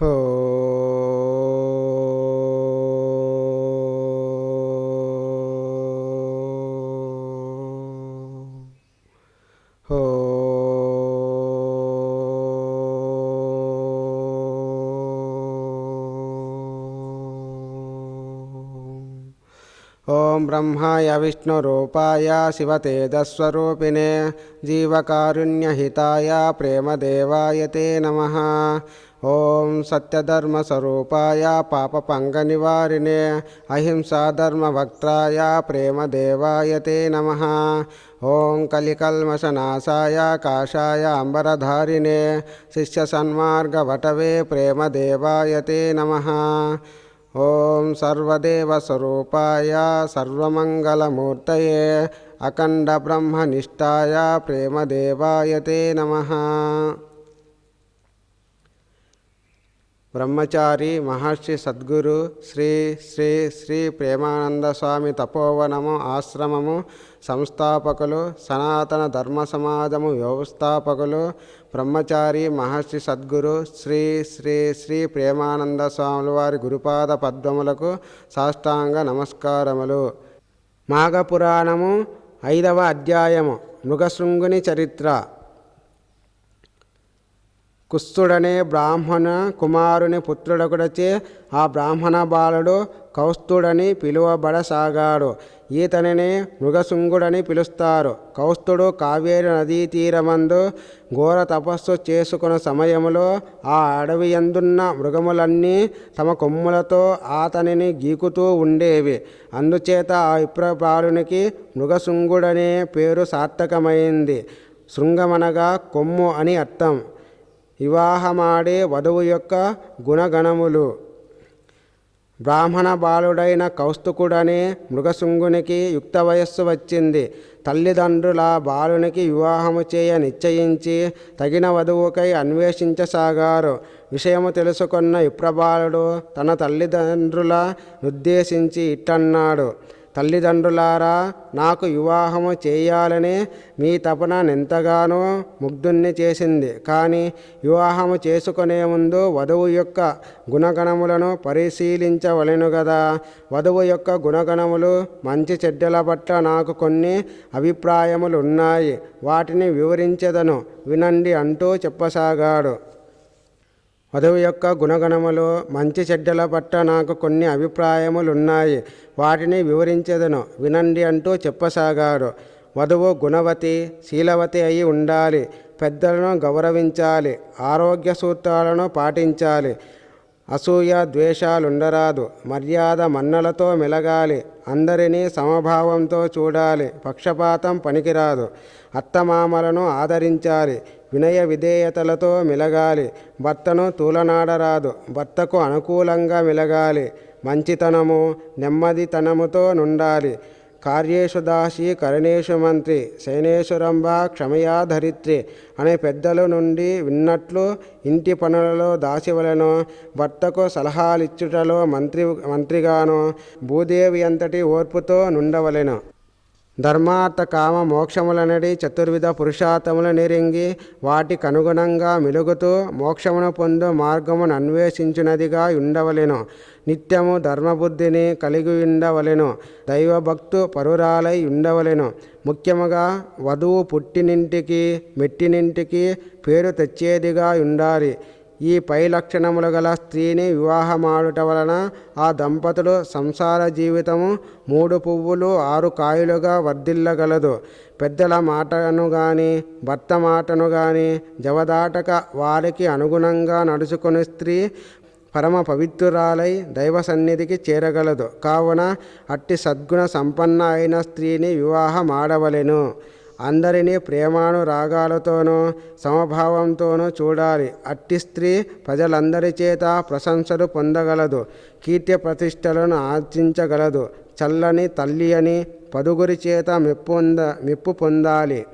हो। हो। ओम ब्रह्माय विष्णुरूपाय शिवतेजस्वरूपिणे जीवकारुण्यहिताय प्रेमदेवाय ते नमः। ओं सत्यधर्म पापपंग निवारिणे अहिंसा धर्म भक्ताय प्रेम देवाय ते नमः। ओं कलिकल्मषनाशाय काशाय अम्बरधारिणे प्रेम प्रेमदेवाय ते नमः। अखंड सर्वदेवस्वरूपाय सर्वमङ्गलमूर्तये अखण्डब्रह्मनिष्ठाय प्रेमदेवाय ते नमः। బ్రహ్మచారి మహర్షి సద్గురు శ్రీ శ్రీ శ్రీ ప్రేమానంద స్వామి తపోవనము ఆశ్రమము సంస్థాపకులు సనాతన ధర్మ సమాజము వ్యవస్థాపకులు బ్రహ్మచారి మహర్షి సద్గురు శ్రీ శ్రీ శ్రీ ప్రేమానంద స్వాముల వారి గురుపాద పద్మములకు సాష్టాంగ నమస్కారములు. మాఘపురాణము ఐదవ అధ్యాయము మృగశృంగుని చరిత్ర. కుస్తుడనే బ్రాహ్మణ కుమారుని పుత్రుడకుడచే ఆ బ్రాహ్మణ బాలుడు కౌస్తుడని పిలువబడసాగాడు. ఈతనిని మృగశృంగుడని పిలుస్తారు. కౌస్తుడు కావేరి నదీ తీరమందు ఘోర తపస్సు చేసుకున్న సమయంలో ఆ అడవి ఎందున్న మృగములన్నీ తమ కొమ్ములతో ఆతనిని గీకుతూ ఉండేవి. అందుచేత ఆ విప్రబాలునికి మృగశృంగుడనే పేరు సార్థకమైంది. శృంగమనగా కొమ్ము అని అర్థం. వివాహమాడే వధువు యొక్క గుణగణములు. బ్రాహ్మణ బాలుడైన కౌస్తుకుడనే మృగశృంగునికి యుక్త వయస్సు వచ్చింది. తల్లిదండ్రుల బాలునికి వివాహము చేయ నిశ్చయించి తగిన వధువుకై అన్వేషించసాగారు. విషయము తెలుసుకున్న విప్రబాలుడు తన తల్లిదండ్రుల ఉద్దేశించి ఇట్టన్నాడు. తల్లిదండ్రులారా నాకు వివాహము చేయాలని మీ తపన ఎంతగానో ముగ్ధుణ్ణి చేసింది. కానీ వివాహము చేసుకునే ముందు వధువు యొక్క గుణగణములను పరిశీలించవలెను కదా వధువు యొక్క గుణగణములు మంచి చెడ్డల పట్ల నాకు కొన్ని అభిప్రాయములు ఉన్నాయి వాటిని వివరించెదను. వినండి అంటూ చెప్పసాగాడు. వధువు యొక్క గుణగణములు మంచి చెడ్డల పట్ల నాకు కొన్ని అభిప్రాయములున్నాయి. వాటిని వివరించదను. వినండి అంటూ చెప్పసాగాడు వధువు గుణవతి శీలవతి అయి ఉండాలి. పెద్దలను గౌరవించాలి. ఆరోగ్య సూత్రాలను పాటించాలి. అసూయ ద్వేషాలుండరాదు. మర్యాద మన్నలతో మెలగాలి. అందరినీ సమభావంతో చూడాలి. పక్షపాతం పనికిరాదు. అత్తమామలను ఆదరించాలి. వినయ విధేయతలతో మెలగాలి. భర్తను తూలనాడరాదు. భర్తకు అనుకూలంగా మెలగాలి. మంచితనము నెమ్మదితనముతో నుండాలి. కార్యేషు దాసి కరణేషు మంత్రి శైనేశ్వరంబ క్షమయా ధరిత్రి అనే పెద్దల నుండి విన్నట్లు ఇంటి పనులలో దాసివలను భర్తకు సలహాలిచ్చుటలో మంత్రి మంత్రిగాను భూదేవి అంతటి ఓర్పుతో నుండవలెను. ధర్మార్థ కామ మోక్షములనడి చతుర్విధ పురుషార్థములు నెరింగి వాటికి అనుగుణంగా మెలుగుతూ మోక్షమును పొందు మార్గమును అన్వేషించినదిగా ఉండవలెను. నిత్యము ధర్మబుద్ధిని కలిగి ఉండవలెను. దైవభక్తు పరురాలై ఉండవలెను. ముఖ్యముగా వధువు పుట్టినింటికి మెట్టినింటికి పేరు తెచ్చేదిగా ఉండాలి. ఈ పై లక్షణములు గల స్త్రీని వివాహమాడుట వలన ఆ దంపతులు సంసార జీవితము మూడు పువ్వులు ఆరు కాయలుగా వర్ధిల్లగలదు. పెద్దల మాటను గాని భర్త మాటను గాని జవదాటక వారికి అనుగుణంగా నడుచుకుని స్త్రీ పరమ పవిత్రురాలై దైవ సన్నిధికి చేరగలదు. కావున అట్టి సద్గుణ సంపన్న అయిన స్త్రీని వివాహమాడవలెను. అందరినీ ప్రేమానురాగాలతోనూ సమభావంతోనూ చూడాలి. అట్టి స్త్రీ ప్రజలందరి చేత ప్రశంసలు పొందగలదు. కీర్తి ప్రతిష్టలను ఆర్జించగలదు. చల్లని తల్లి అని పదుగురి చేత మెప్పొంద మెప్పు పొందాలి.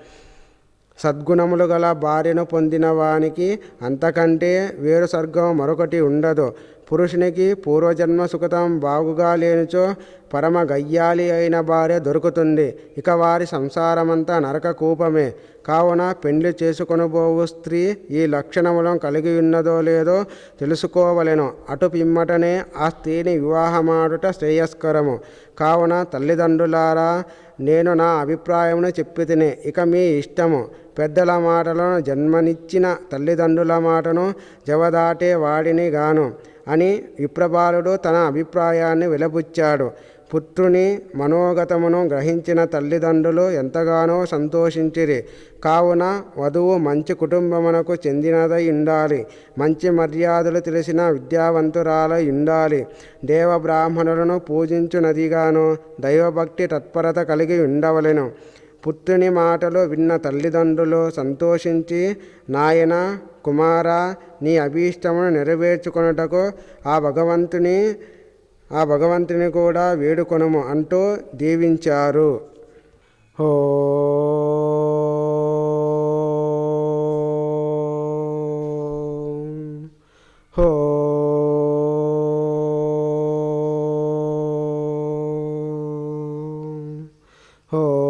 సద్గుణములు గల భార్యను పొందిన వానికి అంతకంటే వేరు స్వర్గం మరొకటి ఉండదు. పురుషునికి పూర్వజన్మ సుఖతం బాగుగా లేనిచో పరమ గయ్యాలి అయిన భార్య దొరుకుతుంది. ఇక వారి సంసారమంతా నరక కూపమే. కావున పెండ్లి చేసుకొనబోవు స్త్రీ ఈ లక్షణములను కలిగి ఉన్నదో లేదో తెలుసుకోవలెను. అటు పిమ్మటనే ఆ స్త్రీని వివాహమాడుట శ్రేయస్కరము. కావున తల్లిదండ్రులారా నేను నా అభిప్రాయమును చెప్పితిని. ఇక మీ ఇష్టము. పెద్దల మాటలను జన్మనిచ్చిన తల్లిదండ్రుల మాటను జవదాటే వాడిని గాను అని విప్రబాలుడు తన అభిప్రాయాన్ని వెలబుచ్చాడు. పుత్రుని మనోగతమును గ్రహించిన తల్లిదండ్రులు ఎంతగానో సంతోషించిరి. కావున వధువు మంచి కుటుంబమునకు చెందినదై ఉండాలి. మంచి మర్యాదలు తెలిసిన విద్యావంతురాలై ఉండాలి. దేవబ్రాహ్మణులను పూజించునదిగాను దైవభక్తి తత్పరత కలిగి ఉండవలెను. పుత్రుని మాటలు విన్న తల్లిదండ్రులు సంతోషించి నాయన కుమార నీ అభీష్టమును నెరవేర్చుకొనుటకు ఆ భగవంతుని ఆ భగవంతుని కూడా వేడుకొనము అంటూ దీవించారు. హో హో హో